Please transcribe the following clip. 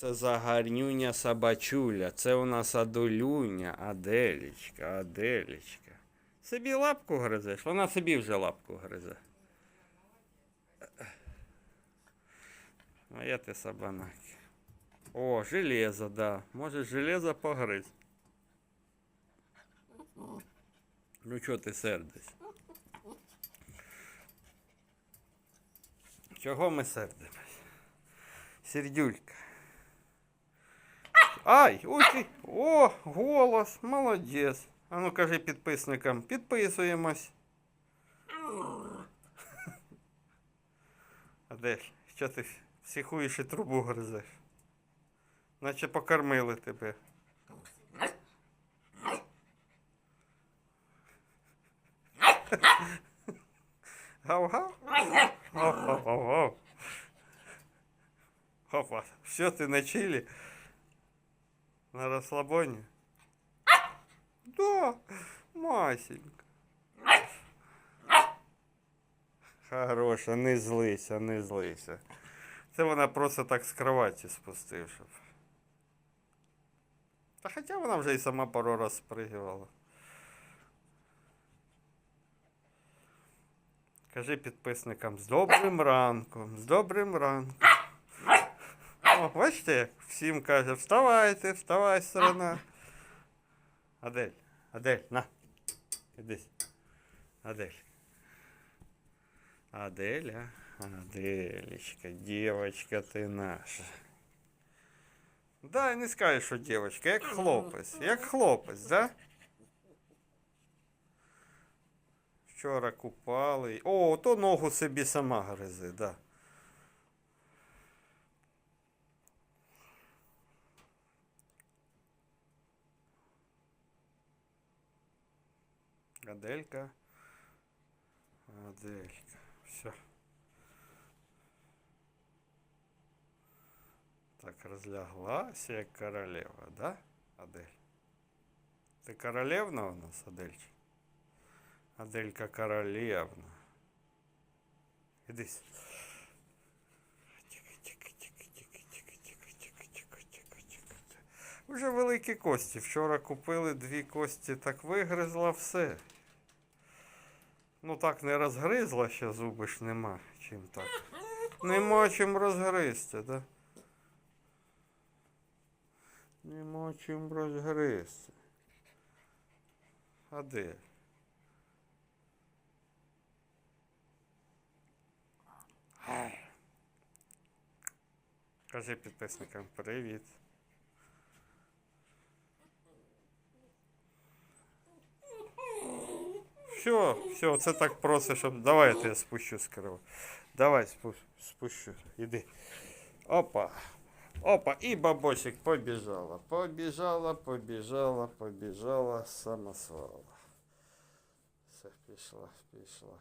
Це за гарнюня собачуля. Це у нас Адулюня, Аделічка, Аделічка. Собі лапку гризеш, вона собі вже лапку гризе. А я ти сабанаки. О, железо, да. Може железо погриз. Ну чого ти сердись? Чого ми сердимось? Сердюлька. Ай, ой. О, голос, молодець. А ну кажи підписникам, підписуємось. А де ж? Що ти психуєш і трубу гризеш? Наче покормили тебе. Гав-гав? Гав-гав-гав. Опа, все, ты на чили? На расслабоне? Да, Масенька. Хороша, не злися, не злися. Це вона просто так з кроваті спустив, щоб. Та хоча вона вже і сама пару раз спригувала. Кажи підписникам з добрим ранком, з добрим ранком. О, бачите, всім каже, вставайте, вставай, сторона. Адель, Адель, на. Іди. Адель. Аделя, Аделечка, девочка ти наша. Да, не скажеш, що девочка, як хлопець, як хлопець, да? Вчора купали. О, то ногу собі сама гризи, да. Аделька. Аделька. Все. Так, розляглася як королева, да, Адель? Ти королевна у нас, Адельчик? Аделька королевна. Іди. Уже великі кості. Вчора купили дві кості, так вигризла все. Ну так не розгризла ще зуби ж нема чим так. Нема чим розгризти, да? Нема чим розгризти. А де? Кажи підписникам привіт. Все, все, це так просто, щоб. Давай я тебе спущу з керова. Давай спу- спущу. Іди. Опа. Опа, і бабосик побіжала. Побіжала, побіжала, побіжала самосвала. Все, пішла, пішла.